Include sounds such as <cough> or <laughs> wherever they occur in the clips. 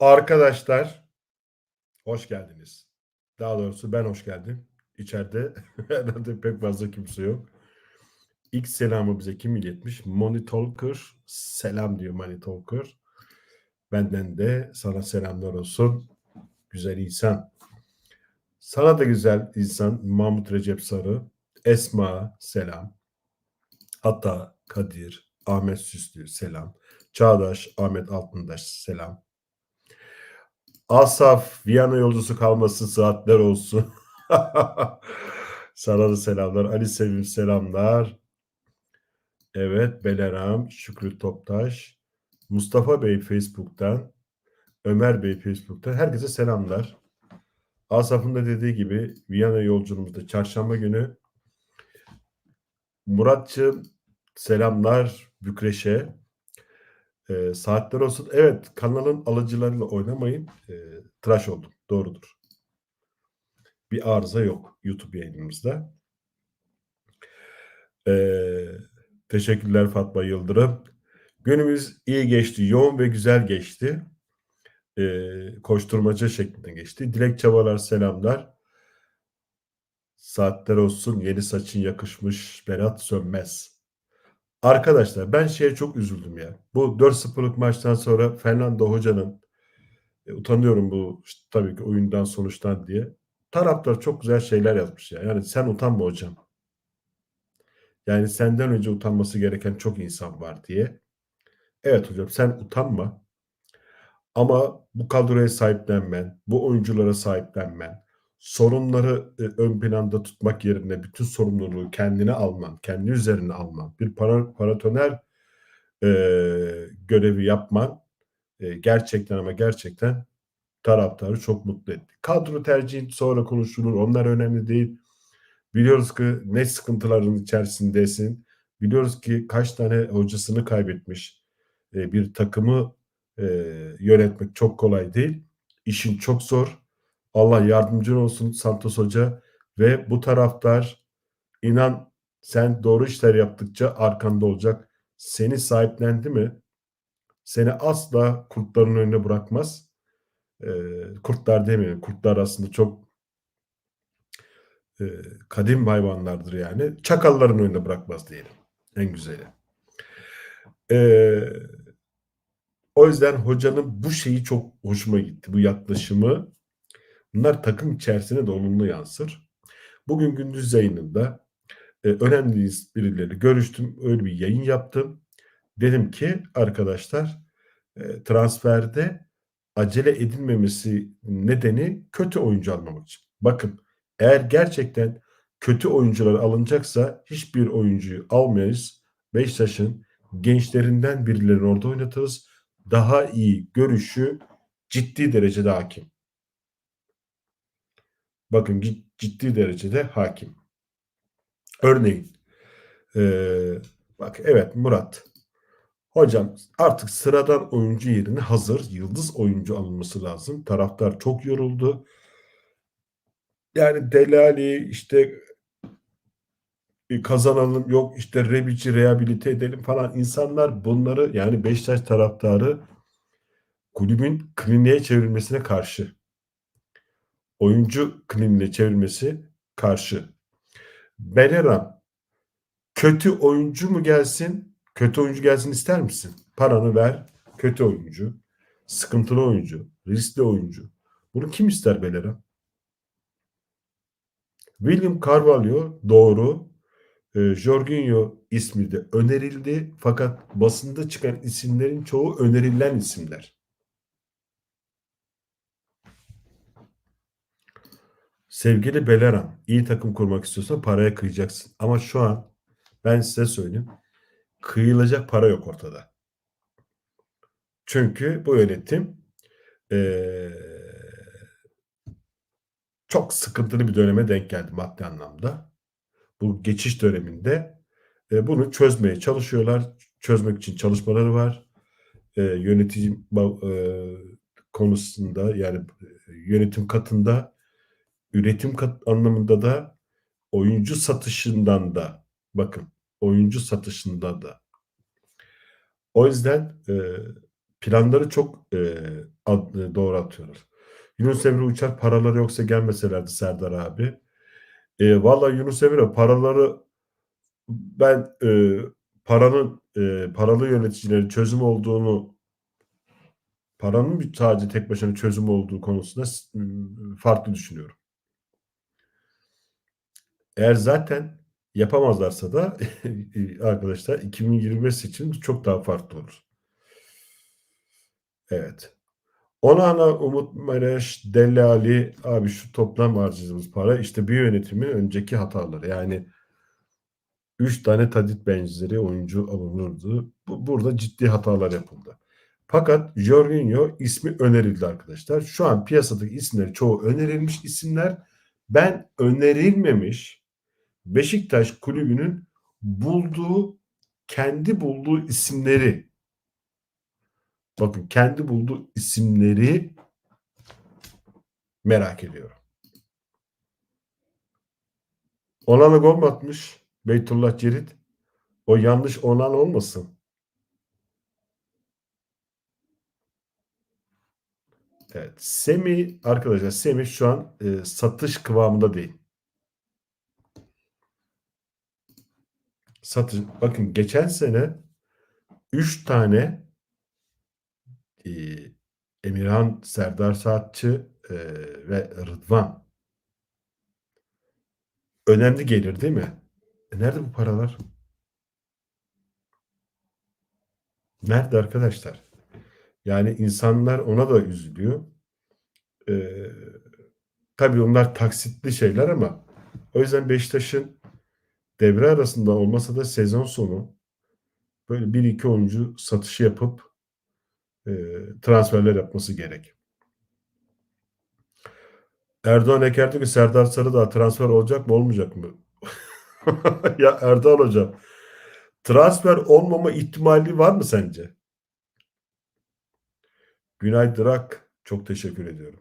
Arkadaşlar hoş geldiniz. Daha doğrusu ben hoş geldim. İçeride <laughs> herhalde pek fazla kimse yok. İlk selamı bize kim iletmiş? Money. Selam diyor Money Talker. Benden de sana selamlar olsun. Güzel insan. Sana da güzel insan Mahmut Recep Sarı. Esma selam. Hatta Kadir, Ahmet Süslü selam. Çağdaş, Ahmet Altındaş selam. Asaf, Viyana yolcusu kalmasın saatler olsun. <laughs> Sana selamlar. Ali Sevim selamlar. Evet, Beleram, Şükrü Toptaş, Mustafa Bey Facebook'tan, Ömer Bey Facebook'tan herkese selamlar. Asaf'ın da dediği gibi Viyana yolculuğumuzda çarşamba günü Muratçı selamlar Bükreş'e. E, saatler olsun. Evet kanalın alıcılarıyla oynamayın. E, tıraş oldum. Doğrudur. Bir arıza yok YouTube yayınımızda. E, teşekkürler Fatma Yıldırım. Günümüz iyi geçti. Yoğun ve güzel geçti. E, koşturmaca şeklinde geçti. Dilek çabalar selamlar. Saatler olsun. Yeni saçın yakışmış. Berat Sönmez. Arkadaşlar ben şeye çok üzüldüm ya. Bu 4-0'lık maçtan sonra Fernando Hoca'nın e, utanıyorum bu işte, tabii ki oyundan sonuçtan diye. Taraftar çok güzel şeyler yazmış ya. Yani sen utanma hocam. Yani senden önce utanması gereken çok insan var diye. Evet hocam sen utanma. Ama bu kadroya sahiplenmen, bu oyunculara sahiplenmen, sorunları e, ön planda tutmak yerine bütün sorumluluğu kendine alman, kendi üzerine alman, bir para, paratoner e, görevi yapman e, gerçekten ama gerçekten taraftarı çok mutlu etti. Kadro tercihin sonra konuşulur. Onlar önemli değil. Biliyoruz ki ne sıkıntıların içerisindesin. Biliyoruz ki kaç tane hocasını kaybetmiş. E, bir takımı e, yönetmek çok kolay değil. İşin çok zor. Allah yardımcın olsun Santos Hoca ve bu taraftar inan sen doğru işler yaptıkça arkanda olacak. Seni sahiplendi mi seni asla kurtların önüne bırakmaz. Ee, kurtlar demeyelim. Kurtlar aslında çok e, kadim hayvanlardır yani. Çakalların önüne bırakmaz diyelim. En güzeli. Ee, o yüzden hocanın bu şeyi çok hoşuma gitti. Bu yaklaşımı Bunlar takım içerisine de olumlu yansır. Bugün gündüz yayınında e, önemli birileri görüştüm. Öyle bir yayın yaptım. Dedim ki arkadaşlar e, transferde acele edilmemesi nedeni kötü oyuncu almamak için. Bakın eğer gerçekten kötü oyuncular alınacaksa hiçbir oyuncuyu almayız. Beşiktaş'ın gençlerinden birilerini orada oynatırız. Daha iyi görüşü ciddi derecede hakim. Bakın ciddi derecede hakim. Örneğin ee, bak evet Murat hocam artık sıradan oyuncu yerine hazır yıldız oyuncu alınması lazım. Taraftar çok yoruldu. Yani Delali işte kazanalım yok işte Rebic'i rehabilite edelim falan insanlar bunları yani Beşiktaş taraftarı kulübün kliniğe çevrilmesine karşı oyuncu kliniğine çevirmesi karşı. Beleran kötü oyuncu mu gelsin? Kötü oyuncu gelsin ister misin? Paranı ver. Kötü oyuncu. Sıkıntılı oyuncu. Riskli oyuncu. Bunu kim ister Beleran? William Carvalho doğru. E, Jorginho ismi de önerildi. Fakat basında çıkan isimlerin çoğu önerilen isimler. Sevgili Beleran, iyi takım kurmak istiyorsan paraya kıyacaksın. Ama şu an ben size söyleyeyim. Kıyılacak para yok ortada. Çünkü bu yönetim ee, çok sıkıntılı bir döneme denk geldi maddi anlamda. Bu geçiş döneminde e, bunu çözmeye çalışıyorlar. Çözmek için çalışmaları var. E, yönetici e, konusunda yani yönetim katında üretim anlamında da oyuncu satışından da bakın oyuncu satışında da o yüzden e, planları çok, eee, ad eee, doğru atıyorlar. Yunus Emre Uçar paraları yoksa gelmeselerdi Serdar abi. Eee, valla Yunus Emre paraları ben, eee, paranın, eee, paralı yöneticilerin çözüm olduğunu paranın sadece tek başına çözüm olduğu konusunda farklı düşünüyorum. Eğer zaten yapamazlarsa da iii, <laughs> arkadaşlar 2025 seçimi çok daha farklı olur. Evet. Onana, Umut Meraş, Dele Alli, abi şu toplam harcadığımız para işte bir yönetimin önceki hataları. Yani 3 tane Tadic benzeri oyuncu alınırdı. Bu burada ciddi hatalar yapıldı. Fakat Jorginho ismi önerildi arkadaşlar. Şu an piyasadaki isimlerin çoğu önerilmiş isimler. Ben önerilmemiş Beşiktaş kulübünün bulduğu, kendi bulduğu isimleri bakın kendi bulduğu isimleri merak ediyorum. Onana gol atmış Beytullah Cerit? O yanlış Onana olmasın? Evet. Semih arkadaşlar Semih şu an, eee, satış kıvamında değil. Satış bakın geçen sene 3 tane iii, Emirhan, Serdar Saatçi, eee, ve Rıdvan önemli gelir değil mi? E, nerede bu paralar? Nerede arkadaşlar? Yani insanlar ona da üzülüyor. Eee, tabii onlar taksitli şeyler ama o yüzden Beşiktaş'ın devre arasında olmasa da sezon sonu böyle 1-2 oyuncu satışı yapıp, eee, transferler yapması gerek. Erdoğan Eker diyor ki Serdar Sarıdağ transfer olacak mı olmayacak mı? <laughs> Ya Erdoğan hocam transfer olmama ihtimali var mı sence? Günay Drak çok teşekkür ediyorum.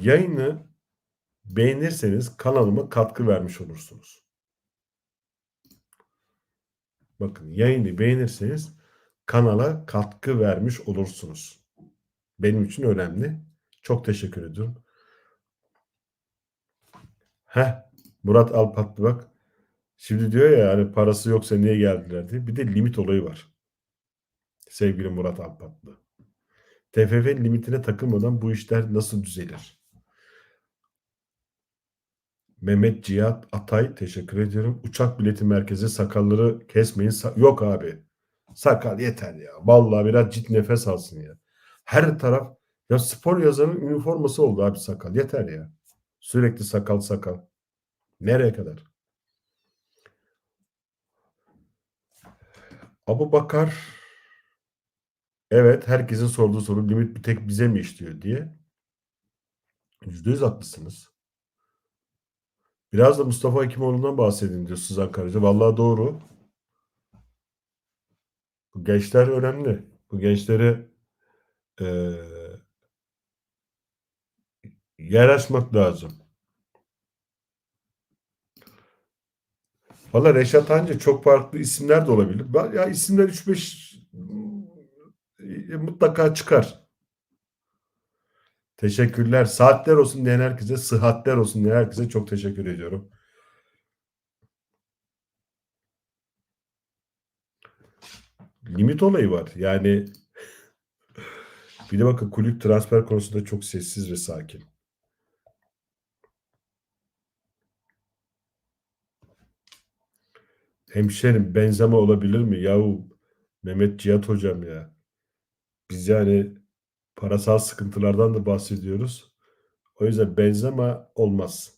Yayını beğenirseniz kanalıma katkı vermiş olursunuz. Bakın yayını beğenirseniz kanala katkı vermiş olursunuz. Benim için önemli. Çok teşekkür ediyorum. Heh, Murat Alpatlı bak. Şimdi diyor ya hani parası yoksa niye geldiler diye. Bir de limit olayı var. Sevgili Murat Alpatlı. TFF limitine takılmadan bu işler nasıl düzelir? Mehmet Cihat Atay teşekkür ediyorum. Uçak bileti merkezi sakalları kesmeyin. Sa- Yok abi. Sakal yeter ya. Vallahi biraz ciddi nefes alsın ya. Her taraf ya spor yazarının üniforması oldu abi sakal. Yeter ya. Sürekli sakal sakal. Nereye kadar? Abu Bakar evet herkesin sorduğu soru limit bir tek bize mi işliyor diye. Yüzde yüz haklısınız. Biraz da Mustafa Hekimoğlu'ndan bahsedin diyor Suzan Karaca. Vallahi doğru. Bu gençler önemli. Bu gençlere eee yer açmak lazım. Valla Reşat Hancı çok farklı isimler de olabilir. Ya isimler 3-5 mutlaka çıkar. Teşekkürler. Saatler olsun diyen herkese, sıhhatler olsun diyen herkese çok teşekkür ediyorum. Limit olayı var. Yani bir de bakın kulüp transfer konusunda çok sessiz ve sakin. Hemşerim benzeme olabilir mi? Yahu Mehmet Cihat hocam ya. Biz yani parasal sıkıntılardan da bahsediyoruz. O yüzden benzeme olmaz.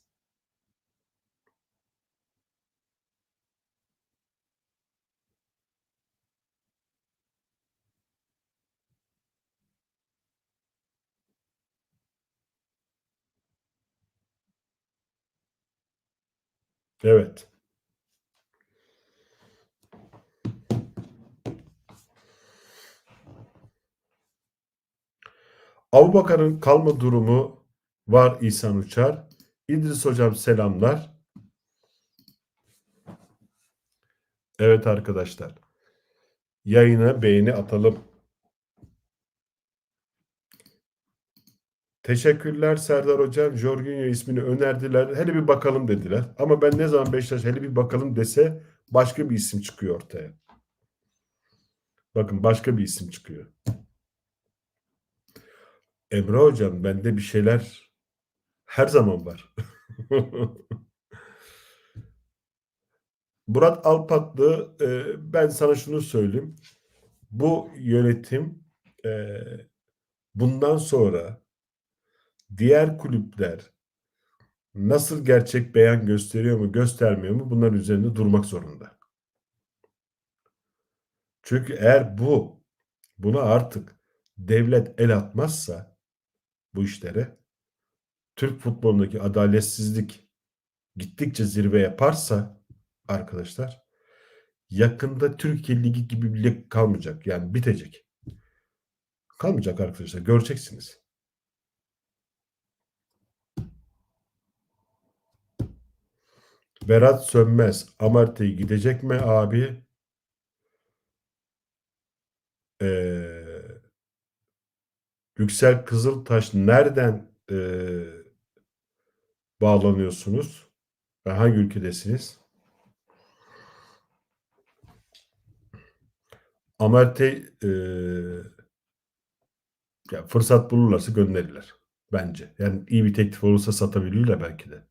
Evet. Abubakar'ın kalma durumu var İhsan Uçar. İdris hocam selamlar. Evet arkadaşlar. Yayına beğeni atalım. Teşekkürler Serdar Hocam. Jorginho ismini önerdiler. Hele bir bakalım dediler. Ama ben ne zaman Beşiktaş hele bir bakalım dese başka bir isim çıkıyor ortaya. Bakın başka bir isim çıkıyor. Emre Hocam bende bir şeyler her zaman var. <laughs> Murat Alpatlı e, ben sana şunu söyleyeyim. Bu yönetim e, bundan sonra diğer kulüpler nasıl gerçek beyan gösteriyor mu göstermiyor mu bunların üzerinde durmak zorunda. Çünkü eğer bu buna artık devlet el atmazsa bu işlere Türk futbolundaki adaletsizlik gittikçe zirve yaparsa arkadaşlar yakında Türkiye Ligi gibi bir lig kalmayacak. Yani bitecek. Kalmayacak arkadaşlar. Göreceksiniz. Berat Sönmez. Amartya gidecek mi abi? Ee, Yüksel Kızıltaş nereden e, bağlanıyorsunuz? Ve hangi ülkedesiniz? Amartya e, ya fırsat bulurlarsa gönderirler. Bence. Yani iyi bir teklif olursa satabilirler belki de.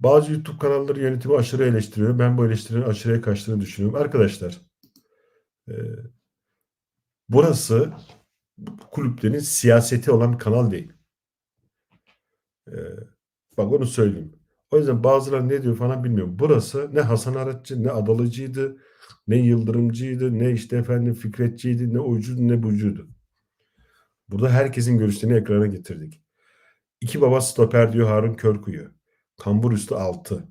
Bazı YouTube kanalları yönetimi aşırı eleştiriyor. Ben bu eleştirinin aşırıya kaçtığını düşünüyorum. Arkadaşlar burası kulüplerin siyaseti olan kanal değil. E, bak onu söyleyeyim. O yüzden bazıları ne diyor falan bilmiyorum. Burası ne Hasan Aratçı ne Adalıcıydı ne Yıldırımcıydı ne işte efendim Fikretçiydi ne oycuydu ne bucuydu. Burada herkesin görüşlerini ekrana getirdik. İki baba stoper diyor Harun Körkuyu. Kambur üstü 6.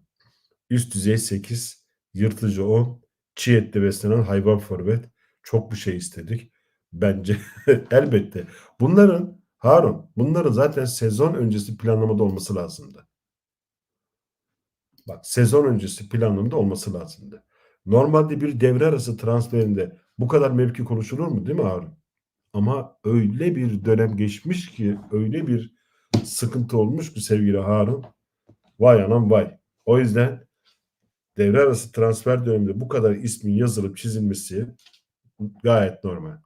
Üst düzey 8. Yırtıcı 10. Çiğ etle beslenen hayvan forvet. Çok bir şey istedik. Bence <laughs> elbette. Bunların Harun bunların zaten sezon öncesi planlamada olması lazımdı. Bak sezon öncesi planlamada olması lazımdı. Normalde bir devre arası transferinde bu kadar mevki konuşulur mu değil mi Harun? Ama öyle bir dönem geçmiş ki öyle bir sıkıntı olmuş ki sevgili Harun. Vay anam vay. O yüzden devre arası transfer döneminde bu kadar ismin yazılıp çizilmesi gayet normal.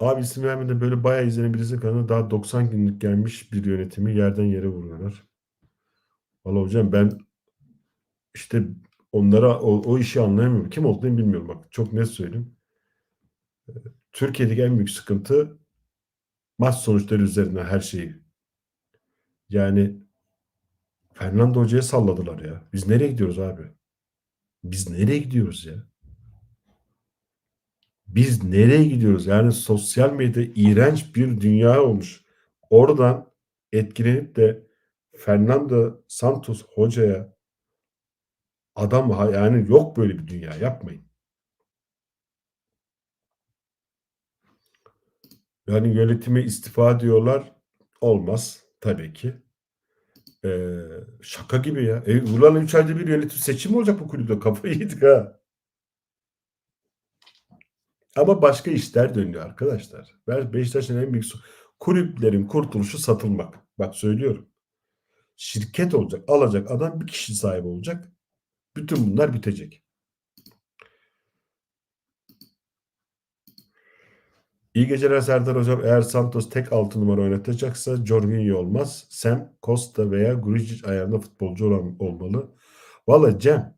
Abi isim vermeden böyle bayağı izlenebilirse kanalı daha 90 günlük gelmiş bir yönetimi yerden yere vuruyorlar. Valla hocam ben işte onlara o, o işi anlayamıyorum. Kim olduğunu bilmiyorum bak çok net söyleyeyim. Türkiye'deki en büyük sıkıntı maç sonuçları üzerinden her şeyi. Yani Fernando Hoca'ya salladılar ya. Biz nereye gidiyoruz abi? Biz nereye gidiyoruz ya? Biz nereye gidiyoruz? Yani sosyal medya iğrenç bir dünya olmuş. Oradan etkilenip de Fernando Santos hocaya adam yani yok böyle bir dünya yapmayın. Yani yönetime istifa diyorlar. Olmaz tabii ki. Ee, şaka gibi ya. E, ulan 3 ayda bir yönetim seçimi olacak bu kulüpte. Kafayı yedik ha. Ama başka işler dönüyor arkadaşlar. Beşiktaş'ın en büyük kulüplerin kurtuluşu satılmak. Bak söylüyorum. Şirket olacak, alacak adam bir kişi sahibi olacak. Bütün bunlar bitecek. İyi geceler Serdar Hocam. Eğer Santos tek altı numara oynatacaksa Jorginho olmaz. Sam, Costa veya Grujic ayarında futbolcu olan, olmalı. Valla Cem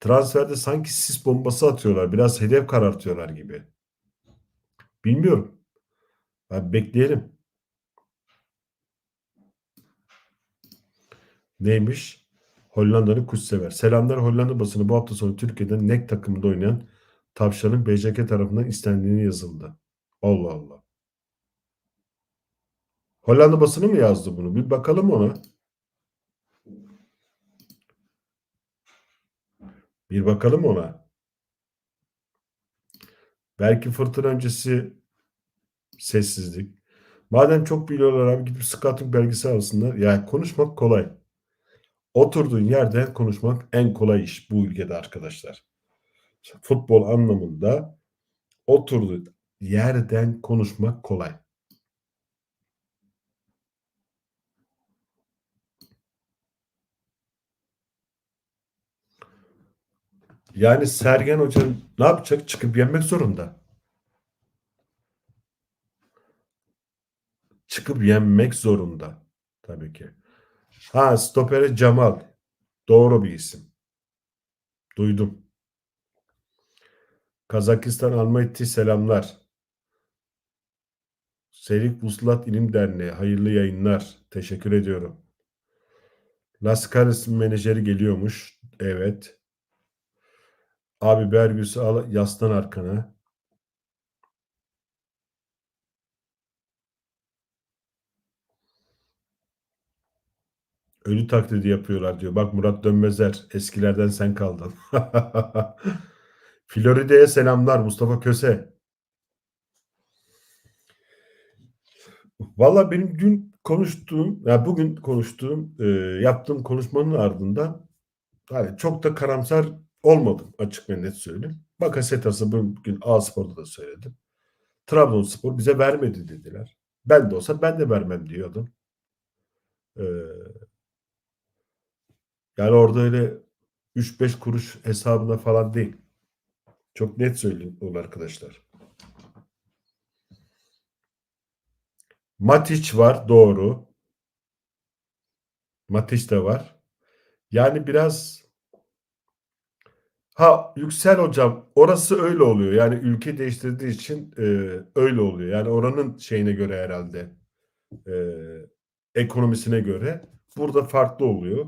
transferde sanki sis bombası atıyorlar. Biraz hedef karartıyorlar gibi. Bilmiyorum. Ben bekleyelim. Neymiş? Hollanda'nın kuş sever. Selamlar Hollanda basını bu hafta sonu Türkiye'de NEK takımında oynayan Tavşan'ın BJK tarafından istendiğini yazıldı. Allah Allah. Hollanda basını mı yazdı bunu? Bir bakalım ona. Bir bakalım ona. Belki fırtına öncesi sessizlik. Madem çok biliyorlar abi gidip scouting belgesi alsınlar. Yani konuşmak kolay. Oturduğun yerde konuşmak en kolay iş bu ülkede arkadaşlar. Futbol anlamında oturduğu yerden konuşmak kolay. Yani Sergen Hoca ne yapacak? Çıkıp yenmek zorunda. Çıkıp yenmek zorunda. Tabii ki. Ha stopere Cemal. Doğru bir isim. Duydum. Kazakistan Almaty selamlar. Serik Vuslat İlim Derneği hayırlı yayınlar. Teşekkür ediyorum. Lascaris menajeri geliyormuş. Evet. Abi Bergüs'ü al yaslan arkana. Ölü taklidi yapıyorlar diyor. Bak Murat Dönmezer. Eskilerden sen kaldın. <laughs> Florida'ya selamlar Mustafa Köse. Valla benim dün konuştuğum, ya bugün konuştuğum, e, yaptığım konuşmanın ardından hani çok da karamsar olmadım açık ve net söyleyeyim. Bakasetas'ı bugün A-Spor'da da söyledim. Trabzonspor bize vermedi dediler. Ben de olsa ben de vermem diyordum. Ee, yani orada öyle 3-5 kuruş hesabına falan değil. Çok net söyleyeyim bunu arkadaşlar. Matic var doğru. Matic de var. Yani biraz ha Yüksel hocam orası öyle oluyor. Yani ülke değiştirdiği için e, öyle oluyor. Yani oranın şeyine göre herhalde e, ekonomisine göre burada farklı oluyor.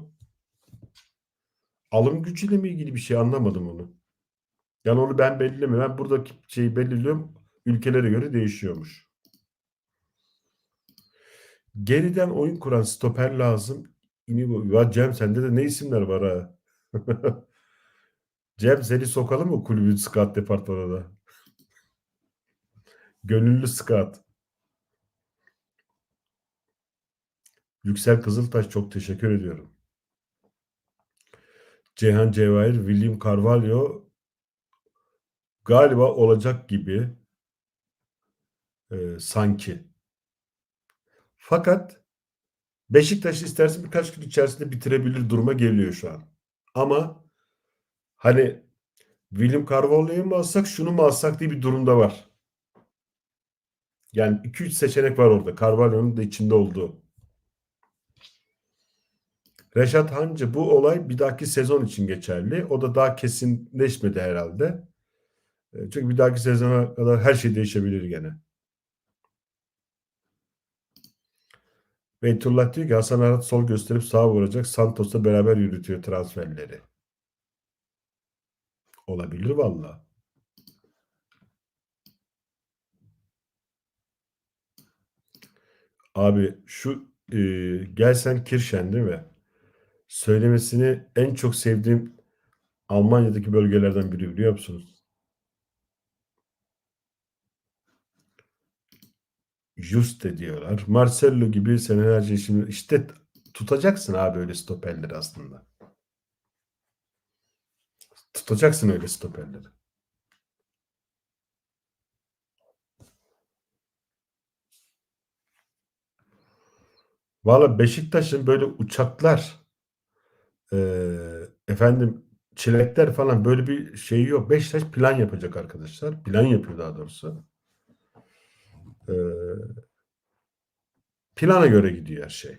Alım gücüyle mi ilgili bir şey anlamadım onu. Yani onu ben belirlemiyorum. Ben buradaki şeyi belirliyorum. Ülkelere göre değişiyormuş. Geriden oyun kuran stoper lazım. İni ya Cem sende de ne isimler var ha? <laughs> Cem seni sokalım mı kulübün scout departmanına? Gönüllü scout. Yüksel Kızıltaş çok teşekkür ediyorum. Ceyhan Cevahir, William Carvalho galiba olacak gibi e, sanki. Fakat Beşiktaş isterse birkaç gün içerisinde bitirebilir duruma geliyor şu an. Ama hani William Carvalho'yu mu alsak şunu mu alsak diye bir durumda var. Yani 2-3 seçenek var orada. Carvalho'nun da içinde olduğu. Reşat Hancı bu olay bir dahaki sezon için geçerli. O da daha kesinleşmedi herhalde. E, çünkü bir dahaki sezona kadar her şey değişebilir gene. Beytullah diyor ki Hasan Arat sol gösterip sağa vuracak. Santos'la beraber yürütüyor transferleri. Olabilir valla. Abi şu e, Gelsen Kirşen değil mi? Söylemesini en çok sevdiğim Almanya'daki bölgelerden biri biliyor musunuz? Juste diyorlar. Marcelo gibi senelerce şimdi işte tutacaksın abi öyle stoperleri aslında. Tutacaksın öyle stoperleri. Valla Beşiktaş'ın böyle uçaklar e, efendim çilekler falan böyle bir şey yok. Beşiktaş plan yapacak arkadaşlar. Plan yapıyor daha doğrusu. E, plana göre gidiyor her şey.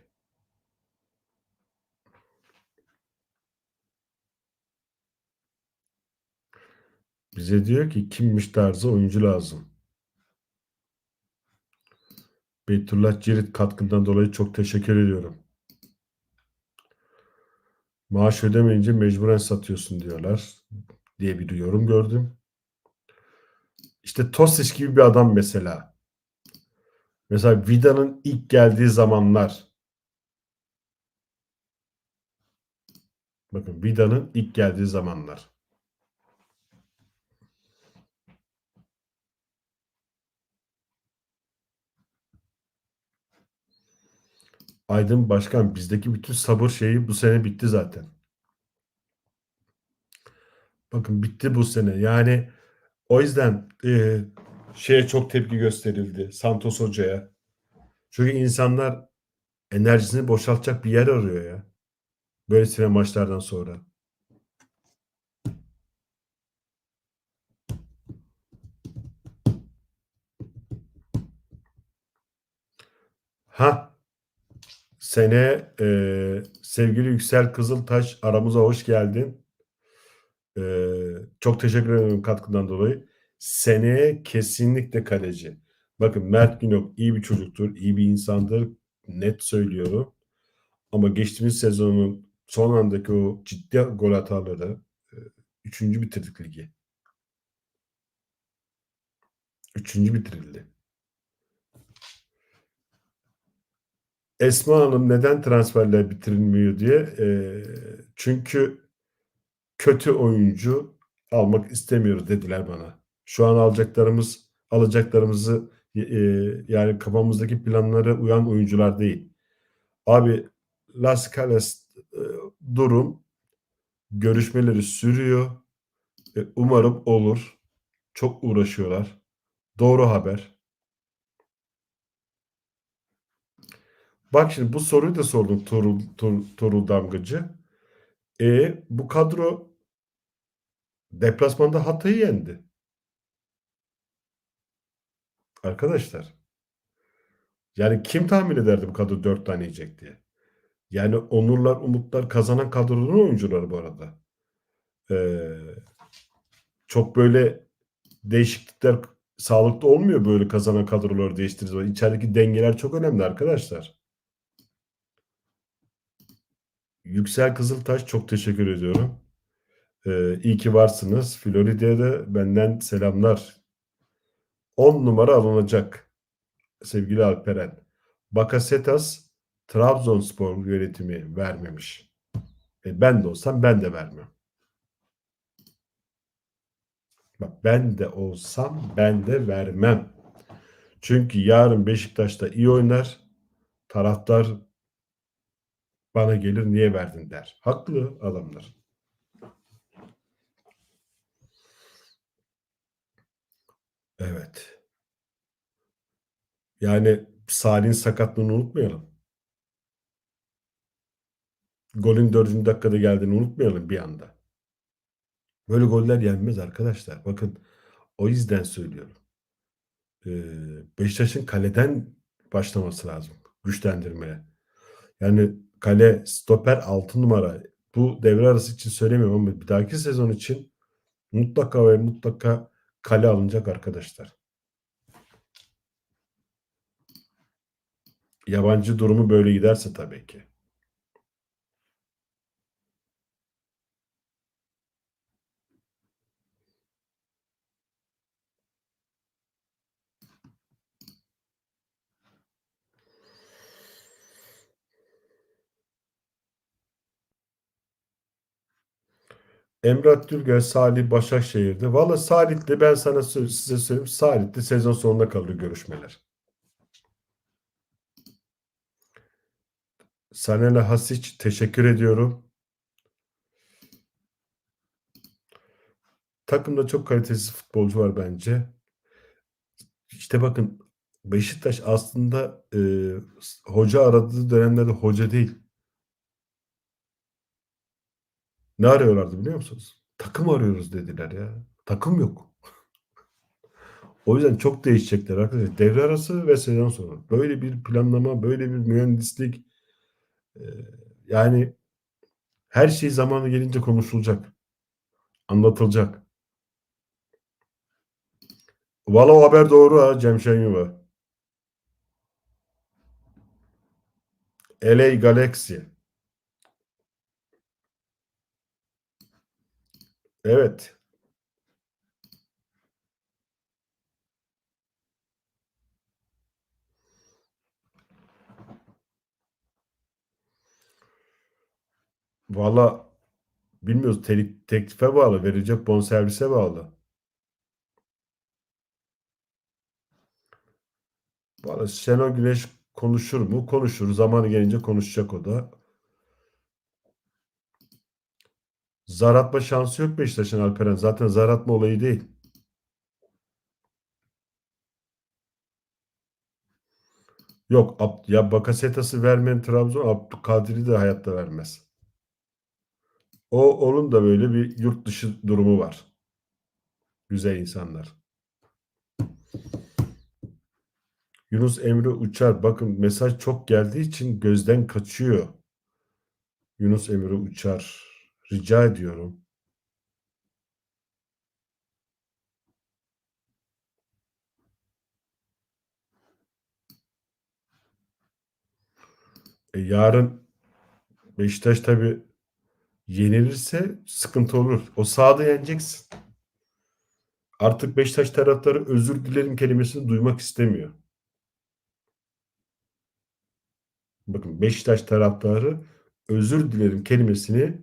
Bize diyor ki kimmiş tarzı oyuncu lazım. Beytullah Cirit katkından dolayı çok teşekkür ediyorum. Maaş ödemeyince mecburen satıyorsun diyorlar diye bir yorum gördüm. İşte Tosic gibi bir adam mesela. Mesela Vida'nın ilk geldiği zamanlar bakın Vida'nın ilk geldiği zamanlar Aydın Başkan bizdeki bütün sabır şeyi bu sene bitti zaten. Bakın bitti bu sene. Yani o yüzden e, şeye çok tepki gösterildi Santos Hoca'ya. Çünkü insanlar enerjisini boşaltacak bir yer arıyor ya. Böylesine maçlardan sonra. Ha sene e, sevgili Yüksel Kızıltaş aramıza hoş geldin. E, çok teşekkür ederim katkından dolayı. Seneye kesinlikle kaleci. Bakın Mert Günok iyi bir çocuktur, iyi bir insandır. Net söylüyorum. Ama geçtiğimiz sezonun son andaki o ciddi gol hataları e, üçüncü bitirdik ligi. Üçüncü bitirildi. Esma Hanım neden transferler bitirilmiyor diye. E, çünkü kötü oyuncu almak istemiyoruz dediler bana. Şu an alacaklarımız alacaklarımızı e, yani kafamızdaki planlara uyan oyuncular değil. Abi Las Calas e, durum görüşmeleri sürüyor. E, umarım olur. Çok uğraşıyorlar. Doğru haber. Bak şimdi bu soruyu da sordum Tuğrul, Tuğrul, Tuğrul Damgacı. E, bu kadro deplasmanda Hatay'ı yendi. Arkadaşlar. Yani kim tahmin ederdi bu kadro 4 tane yiyecek diye. Yani onurlar, umutlar kazanan kadronun oyuncuları bu arada. Ee, çok böyle değişiklikler sağlıklı olmuyor böyle kazanan kadroları değiştirdiği zaman. İçerideki dengeler çok önemli arkadaşlar. Yüksel Kızıltaş çok teşekkür ediyorum. Ee, iyi ki varsınız. Florida'ya da benden selamlar. 10 numara alınacak sevgili Alperen. Bakasetas Trabzonspor yönetimi vermemiş. E ben de olsam ben de vermem. Bak ben de olsam ben de vermem. Çünkü yarın Beşiktaş'ta iyi oynar. Taraftar bana gelir niye verdin der. Haklı adamlar. Evet. Yani Salih'in sakatlığını unutmayalım. Golün dördüncü dakikada geldiğini unutmayalım bir anda. Böyle goller yenmez arkadaşlar. Bakın o yüzden söylüyorum. Ee, Beşiktaş'ın kaleden başlaması lazım. Güçlendirmeye. Yani kale, stoper 6 numara. Bu devre arası için söylemiyorum ama bir dahaki sezon için mutlaka ve mutlaka kale alınacak arkadaşlar. Yabancı durumu böyle giderse tabii ki. Emrah Dülger, Salih Başakşehir'de. Valla Salih'le ben sana size söyleyeyim. Salih'le sezon sonuna kalır görüşmeler. Sanele Hasic teşekkür ediyorum. Takımda çok kalitesiz futbolcu var bence. İşte bakın Beşiktaş aslında e, hoca aradığı dönemlerde hoca değil. Ne arıyorlardı biliyor musunuz? Takım arıyoruz dediler ya. Takım yok. O yüzden çok değişecekler arkadaşlar. Devre arası ve sezon sonu. Böyle bir planlama, böyle bir mühendislik e, yani her şey zamanı gelince konuşulacak. Anlatılacak. Valla o haber doğru ha Cem Şenyuva. LA Galaxy. Evet. Valla bilmiyoruz te- teklife bağlı, verecek bonservise bağlı. Valla Şenol Güneş konuşur mu? Konuşur. Zamanı gelince konuşacak o da. Zar atma şansı yok Beşiktaş'ın Alperen. Zaten zar atma olayı değil. Yok ya Bakasetas'ı vermeyen Trabzon Abdülkadir'i de hayatta vermez. O onun da böyle bir yurt dışı durumu var. Güzel insanlar. Yunus Emre Uçar. Bakın mesaj çok geldiği için gözden kaçıyor. Yunus Emre Uçar. Rica ediyorum. E, yarın Beşiktaş tabii yenilirse sıkıntı olur. O sahada yeneceksin. Artık Beşiktaş taraftarı özür dilerim kelimesini duymak istemiyor. Bakın Beşiktaş taraftarı özür dilerim kelimesini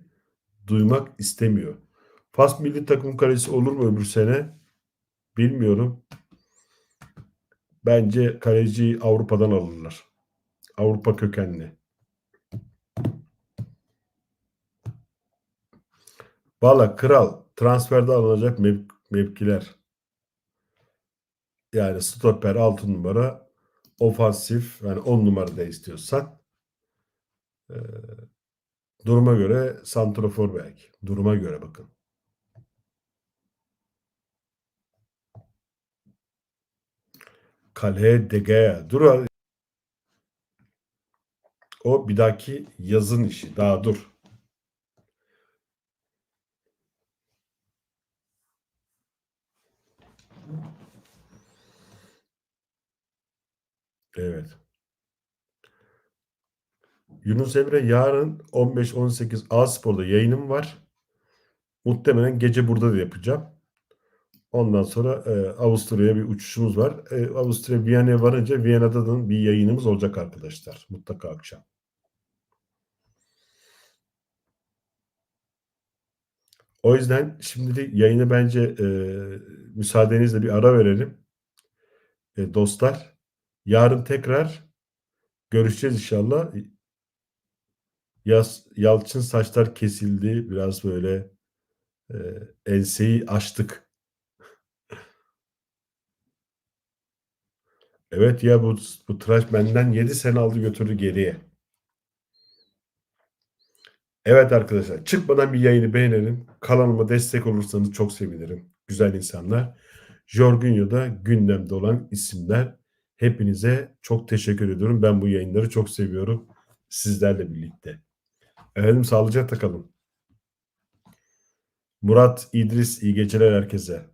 duymak istemiyor. Fas milli takım kalesi olur mu öbür sene? Bilmiyorum. Bence kaleciyi Avrupa'dan alırlar. Avrupa kökenli. Valla kral transferde alınacak mev- mevkiler. Yani stoper 6 numara ofansif yani 10 numara da istiyorsan e, duruma göre santrofor belki. Duruma göre bakın. Kaleye De Gea. Dur. O bir dahaki yazın işi. Daha dur. Evet. Yunus Emre yarın 15-18 A Spor'da yayınım var. Muhtemelen gece burada da yapacağım. Ondan sonra e, Avusturya'ya bir uçuşumuz var. E, Avusturya Viyana'ya varınca Viyana'da da bir yayınımız olacak arkadaşlar. Mutlaka akşam. O yüzden şimdilik yayını bence e, müsaadenizle bir ara verelim. E, dostlar. Yarın tekrar görüşeceğiz inşallah. Yaz, Yalçın saçlar kesildi. Biraz böyle e, enseyi açtık. <laughs> Evet ya bu, bu tıraş benden 7 sene aldı götürdü geriye. Evet arkadaşlar çıkmadan bir yayını beğenelim. Kanalıma destek olursanız çok sevinirim. Güzel insanlar. Jorginho'da gündemde olan isimler. Hepinize çok teşekkür ediyorum. Ben bu yayınları çok seviyorum. Sizlerle birlikte. Efendim sağlıcakla kalın. Murat, İdris iyi geceler herkese.